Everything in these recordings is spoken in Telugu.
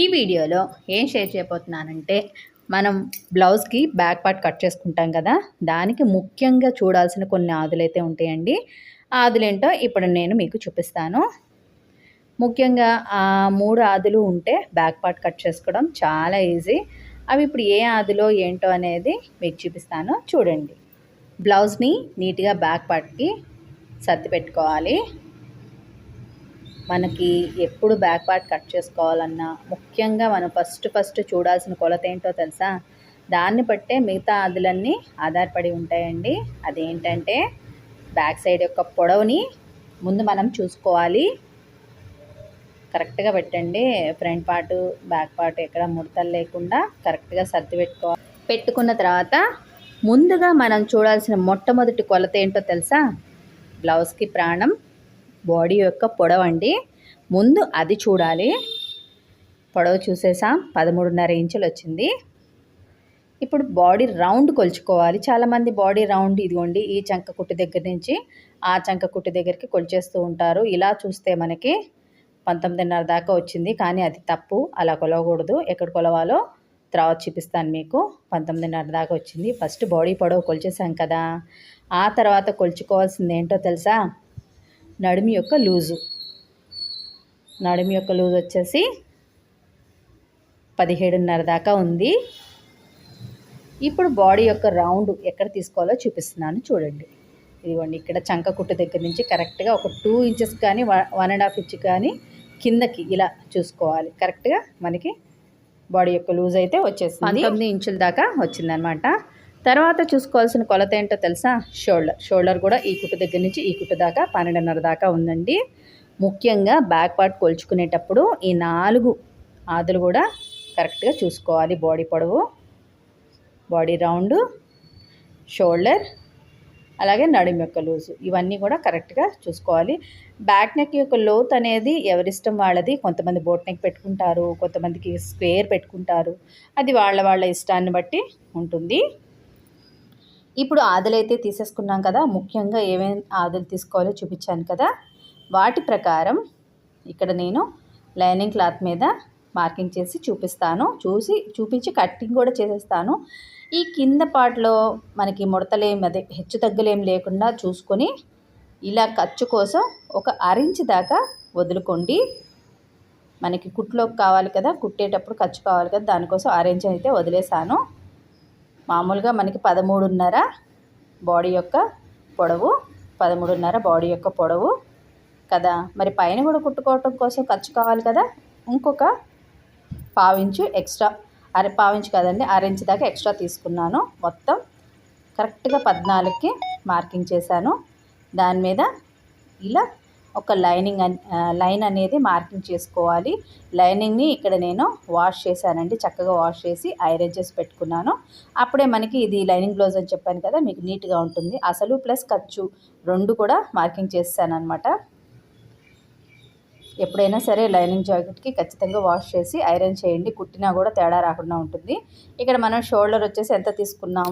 ఈ వీడియోలో ఏం షేర్ చేయబోతున్నానంటే మనం బ్లౌజ్కి బ్యాక్ పార్ట్ కట్ చేసుకుంటాం కదా దానికి ముఖ్యంగా చూడాల్సిన కొన్ని ఆదులు అయితే ఉంటాయండి. ఆదులేంటో ఇప్పుడు నేను మీకు చూపిస్తాను. ముఖ్యంగా ఆ మూడు ఆదులు ఉంటే బ్యాక్ పార్ట్ కట్ చేసుకోవడం చాలా ఈజీ. అవి ఇప్పుడు ఏ ఆదులో ఏంటో అనేది మీకు చూపిస్తాను. చూడండి. బ్లౌజ్ని నీట్గా బ్యాక్ పార్ట్కి సర్ది పెట్టుకోవాలి. మనకి ఎప్పుడు బ్యాక్ పార్ట్ కట్ చేసుకోవాలన్నా ముఖ్యంగా మనం ఫస్ట్ ఫస్ట్ చూడాల్సిన కొలత ఏంటో తెలుసా? దాన్ని బట్టే మిగతా అదులన్నీ ఆధారపడి ఉంటాయండి. అదేంటంటే బ్యాక్ సైడ్ యొక్క పొడవుని ముందు మనం చూసుకోవాలి. కరెక్ట్గా పెట్టండి. ఫ్రంట్ పార్ట్ బ్యాక్ పార్ట్ ఎక్కడ ముడతలు లేకుండా కరెక్ట్గా సర్ది పెట్టుకోవాలి. పెట్టుకున్న తర్వాత ముందుగా మనం చూడాల్సిన మొట్టమొదటి కొలత ఏంటో తెలుసా? బ్లౌజ్కి ప్రాణం బాడీ యొక్క పొడవు అండి ముందు అది చూడాలి. పొడవు చూసేసాం. పదమూడున్నర ఇంచులు వచ్చింది. ఇప్పుడు బాడీ రౌండ్ కొలుచుకోవాలి. చాలామంది బాడీ రౌండ్ ఇదిగోండి ఈ చంక కుట్టు దగ్గర నుంచి ఆ చంక కుట్టు దగ్గరికి కొలిచేస్తూ ఉంటారు. ఇలా చూస్తే మనకి పంతొమ్మిదిన్నర దాకా వచ్చింది. కానీ అది తప్పు. అలా కొలవకూడదు. ఎక్కడ కొలవాలో తర్వాత చూపిస్తాను మీకు. పంతొమ్మిదిన్నర దాకా వచ్చింది. ఫస్ట్ బాడీ పొడవు కొలిచేసాం కదా. ఆ తర్వాత కొలుచుకోవాల్సింది ఏంటో తెలుసా? నడుమి యొక్క లూజు. నడుమి యొక్క లూజ్ వచ్చేసి పదిహేడున్నర దాకా ఉంది. ఇప్పుడు బాడీ యొక్క రౌండ్ ఎక్కడ తీసుకోవాలో చూపిస్తున్నాను. చూడండి. ఇదిగోండి ఇక్కడ చంక కుట్టు దగ్గర నుంచి కరెక్ట్గా ఒక టూ ఇంచెస్ కానీ వన్ అండ్ హాఫ్ ఇంచ్ కానీ కిందకి ఇలా చూసుకోవాలి. కరెక్ట్గా మనకి బాడీ యొక్క లూజ్ అయితే వచ్చేసింది. పంతొమ్మిది ఇంచుల దాకా వచ్చిందనమాట తర్వాత చూసుకోవాల్సిన కొలత ఏంటో తెలుసా? షోల్డర్. షోల్డర్ కూడా ఈ కుట్టు దగ్గర నుంచి ఈ కుట్టు దాకా పన్నెండున్నర దాకా ఉందండి. ముఖ్యంగా బ్యాక్ పార్ట్ కొలుచుకునేటప్పుడు ఈ నాలుగు ఆదులు కూడా కరెక్ట్గా చూసుకోవాలి. బాడీ పొడవు బాడీ రౌండ్ షోల్డర్ అలాగే నడుము యొక్క లూజు ఇవన్నీ కూడా కరెక్ట్గా చూసుకోవాలి. బ్యాక్ నెక్ యొక్క లోత్ అనేది ఎవరిష్టం వాళ్ళది. కొంతమంది బోట్ నెక్ పెట్టుకుంటారు కొంతమందికి స్క్వేర్ పెట్టుకుంటారు. అది వాళ్ళ వాళ్ళ ఇష్టాన్ని బట్టి ఉంటుంది. ఇప్పుడు ఆదులు అయితే తీసేసుకున్నాం కదా ముఖ్యంగా ఏమేమి ఆదులు తీసుకోవాలో చూపించాను కదా. వాటి ప్రకారం ఇక్కడ నేను లైనింగ్ క్లాత్ మీద మార్కింగ్ చేసి చూపిస్తాను. చూసి చూపించి కట్టింగ్ కూడా చేసేస్తాను. ఈ కింద పాటలో మనకి ముడతలేం అదే హెచ్చు తగ్గులేం లేకుండా చూసుకొని ఇలా ఖర్చు కోసం ఒక అరించి దాకా వదులుకోండి. మనకి కుట్లోకి కావాలి కదా కుట్టేటప్పుడు ఖర్చు కావాలి కదా దానికోసం అరేంజ్ అయితే వదిలేసాను మామూలుగా మనకి పదమూడున్నర బాడీ యొక్క పొడవు పదమూడున్నర బాడీ యొక్క పొడవు కదా. మరి పైన కూడా కుట్టుకోవటం కోసం ఖర్చు కావాలి కదా. ఇంకొక పావించు ఎక్స్ట్రా అర పావించు కదండి అరెంజ్ దాకా ఎక్స్ట్రా తీసుకున్నాను. మొత్తం కరెక్ట్గా పద్నాలుగుకి మార్కింగ్ చేశాను. దాని మీద ఇలా ఒక లైనింగ్ లైన్ అనేది మార్కింగ్ చేసుకోవాలి. లైనింగ్ని ఇక్కడ నేను వాష్ చేశానండి. చక్కగా వాష్ చేసి ఐరన్ చేసి పెట్టుకున్నాను. అప్పుడే మనకి ఇది లైనింగ్ బ్లౌజ్ అని చెప్పాను కదా మీకు నీట్గా ఉంటుంది. అసలు ప్లస్ ఖర్చు రెండు కూడా మార్కింగ్ చేశాను అనమాట ఎప్పుడైనా సరే లైనింగ్ జాకెట్కి ఖచ్చితంగా వాష్ చేసి ఐరన్ చేయండి. కుట్టినా కూడా తేడా రాకుండా ఉంటుంది. ఇక్కడ మనం షోల్డర్ వచ్చేసి ఎంత తీసుకున్నాం?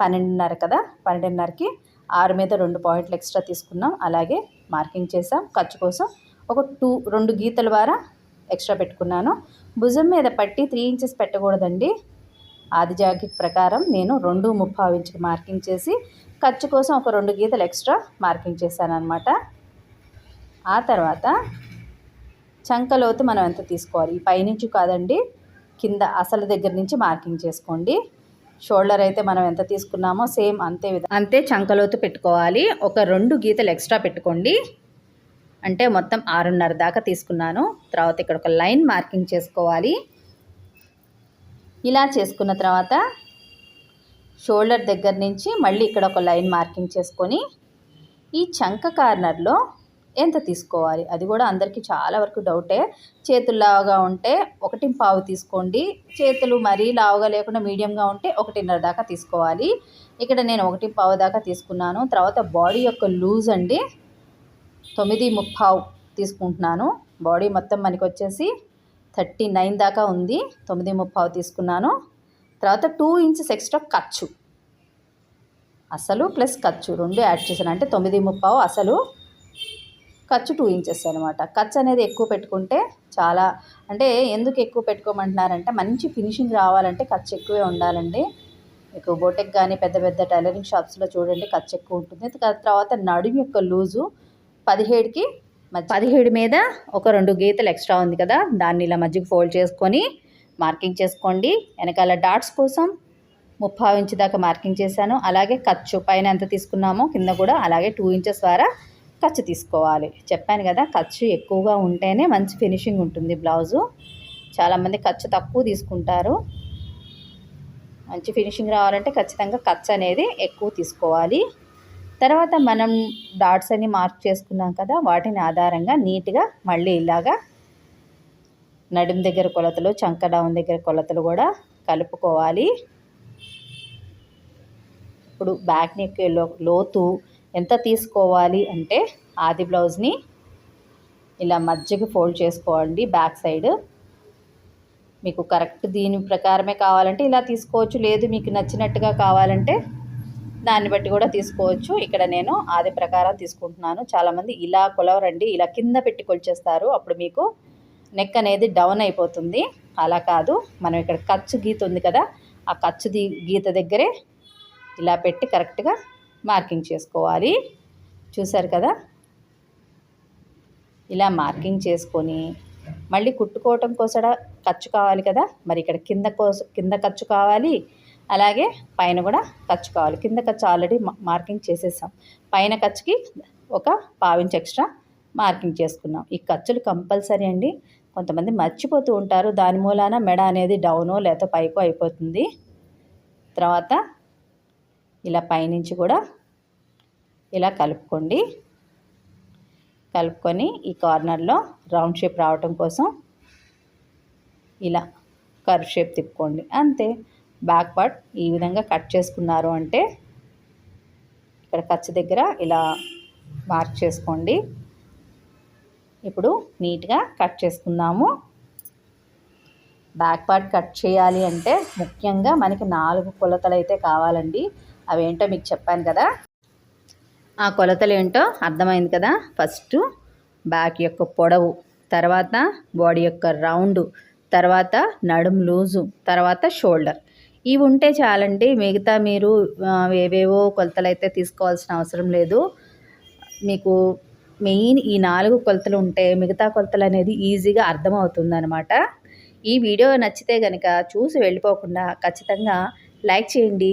పన్నెండున్నర కదా? పన్నెండున్నరకి. ఆరు మీద రెండు పాయింట్లు ఎక్స్ట్రా తీసుకున్నాం. అలాగే మార్కింగ్ చేసాం ఖర్చు కోసం ఒక టూ రెండు గీతల ద్వారా ఎక్స్ట్రా పెట్టుకున్నాను. భుజం మీద పట్టి త్రీ ఇంచెస్ పెట్టకూడదండి. ఆది జాకెట్ ప్రకారం నేను రెండు ముప్పావు ఇంచుకి మార్కింగ్ చేసి ఖర్చు కోసం ఒక రెండు గీతలు ఎక్స్ట్రా మార్కింగ్ చేశాను అనమాట ఆ తర్వాత చంకలోతు మనం ఎంత తీసుకోవాలి? పైనుంచి కాదండి కింద అసలు దగ్గర నుంచి మార్కింగ్ చేసుకోండి. షోల్డర్ అయితే మనం ఎంత తీసుకున్నామో సేమ్ అంతే విధంగా అంతే చంకలోతు పెట్టుకోవాలి. ఒక రెండు గీతలు ఎక్స్ట్రా పెట్టుకోండి. అంటే మొత్తం ఆరున్నర దాకా తీసుకున్నాను. తర్వాత ఇక్కడ ఒక లైన్ మార్కింగ్ చేసుకోవాలి. ఇలా చేసుకున్న తర్వాత షోల్డర్ దగ్గర నుంచి మళ్ళీ ఇక్కడ ఒక లైన్ మార్కింగ్ చేసుకొని ఈ చంక కార్నర్లో ఎంత తీసుకోవాలి? అది కూడా అందరికీ చాలా వరకు డౌటే. చేతులు లావుగా ఉంటే ఒకటి పావు తీసుకోండి. చేతులు మరీ లావుగా లేకుండా మీడియంగా ఉంటే ఒకటిన్నర దాకా తీసుకోవాలి. ఇక్కడ నేను ఒకటి పావు దాకా తీసుకున్నాను. తర్వాత బాడీ యొక్క లూజ్ అండి. తొమ్మిది ముప్పావు తీసుకుంటున్నాను. బాడీ మొత్తం మనకి వచ్చేసి థర్టీ నైన్ దాకా ఉంది. తొమ్మిది ముప్పావు తీసుకున్నాను. తర్వాత టూ ఇంచెస్ ఎక్స్ట్రా ఖర్చు. అసలు ప్లస్ ఖర్చు రెండు యాడ్ చేశాను. అంటే తొమ్మిది ముప్పావు అసలు ఖర్చు టూ ఇంచెస్ అనమాట ఖర్చు అనేది ఎక్కువ పెట్టుకుంటే చాలా అంటే ఎందుకు ఎక్కువ పెట్టుకోమంటున్నారంటే మంచి ఫినిషింగ్ రావాలంటే ఖర్చు ఎక్కువే ఉండాలండి. మీకు బోటెక్ కానీ పెద్ద పెద్ద టైలరింగ్ షాప్స్లో చూడండి ఖర్చు ఎక్కువ ఉంటుంది. తర్వాత నడుము యొక్క లూజు పదిహేడుకి పదిహేడు మీద ఒక రెండు గీతలు ఎక్స్ట్రా ఉంది కదా దాన్ని ఇలా మధ్యకి ఫోల్డ్ చేసుకొని మార్కింగ్ చేసుకోండి. వెనకాల డాట్స్ కోసం ముప్పై ఇంచు దాకా మార్కింగ్ చేశాను. అలాగే ఖర్చు పైన ఎంత తీసుకున్నామో కింద కూడా అలాగే టూ ఇంచెస్ ద్వారా ఖర్చు తీసుకోవాలి. చెప్పాను కదా ఖర్చు ఎక్కువగా ఉంటేనే మంచి ఫినిషింగ్ ఉంటుంది బ్లౌజు. చాలామంది ఖర్చు తక్కువ తీసుకుంటారు. మంచి ఫినిషింగ్ రావాలంటే ఖచ్చితంగా ఖర్చు అనేది ఎక్కువ తీసుకోవాలి. తర్వాత మనం డాట్స్ అన్ని మార్క్ చేసుకున్నాం కదా వాటిని ఆధారంగా నీట్గా మళ్ళీ ఇలాగా నడుం దగ్గర కొలతలు చంక డౌన్ దగ్గర కొలతలు కూడా కలుపుకోవాలి. ఇప్పుడు బ్యాక్ నెక్ లోతు ఎంత తీసుకోవాలి అంటే ఆది బ్లౌజ్ని ఇలా మధ్యకి ఫోల్డ్ చేసుకోండి బ్యాక్ సైడ్. మీకు కరెక్ట్ దీని ప్రకారమే కావాలంటే ఇలా తీసుకోవచ్చు లేదు మీకు నచ్చినట్టుగా కావాలంటే దాన్ని బట్టి కూడా తీసుకోవచ్చు. ఇక్కడ నేను ఆది ప్రకారం తీసుకుంటున్నాను. చాలామంది ఇలా కొలవరండి ఇలా కింద పెట్టి కొలిచేస్తారు. అప్పుడు మీకు నెక్ అనేది డౌన్ అయిపోతుంది. అలా కాదు మనం ఇక్కడ ఖర్చు గీత ఉంది కదా ఆ ఖర్చు గీత దగ్గరే ఇలా పెట్టి కరెక్ట్గా మార్కింగ్ చేసుకోవాలి. చూసారు కదా? ఇలా మార్కింగ్ చేసుకొని మళ్ళీ కుట్టుకోవటం కోసం ఖర్చు కావాలి కదా? మరి ఇక్కడ కింద కోస కింద ఖర్చు కావాలి. అలాగే పైన కూడా ఖర్చు కావాలి. కింద ఖర్చు ఆల్రెడీ మార్కింగ్ చేసేసాం. పైన ఖర్చుకి ఒక పావించి ఎక్స్ట్రా మార్కింగ్ చేసుకున్నాం. ఈ ఖర్చులు కంపల్సరీ అండి. కొంతమంది మర్చిపోతూ ఉంటారు. దాని మూలాన మెడ అనేది డౌనో లేకపోతే పైకో అయిపోతుంది. తర్వాత ఇలా పైనుంచి కూడా ఇలా కలుపుకోండి. కలుపుకొని ఈ కార్నర్లో రౌండ్ షేప్ రావటం కోసం ఇలా కర్వ్ షేప్ తిప్పుకోండి. అంతే. బ్యాక్ పార్ట్ ఈ విధంగా కట్ చేసుకున్నారు అంటే ఇక్కడ ఖర్చు దగ్గర ఇలా మార్క్ చేసుకోండి. ఇప్పుడు నీట్గా కట్ చేసుకుందాము. బ్యాక్ పార్ట్ కట్ చేయాలి అంటే ముఖ్యంగా మనకి నాలుగు కొలతలు అయితే కావాలండి. అవేంటో మీకు చెప్పాను కదా. ఆ కొలతలు ఏంటో అర్థమైంది కదా. ఫస్ట్ బ్యాక్ యొక్క పొడవు తర్వాత బాడీ యొక్క రౌండ్ తర్వాత నడుం లూజు తర్వాత షోల్డర్. ఇవి ఉంటే చాలండి మిగతా మీరు ఏవేవో కొలతలు అయితే తీసుకోవాల్సిన అవసరం లేదు. మీకు మెయిన్ ఈ నాలుగు కొలతలు ఉంటే మిగతా కొలతలు అనేది ఈజీగా అర్థమవుతుందనమాట ఈ వీడియో నచ్చితే కనుక చూసి వెళ్ళిపోకుండా ఖచ్చితంగా లైక్ చేయండి.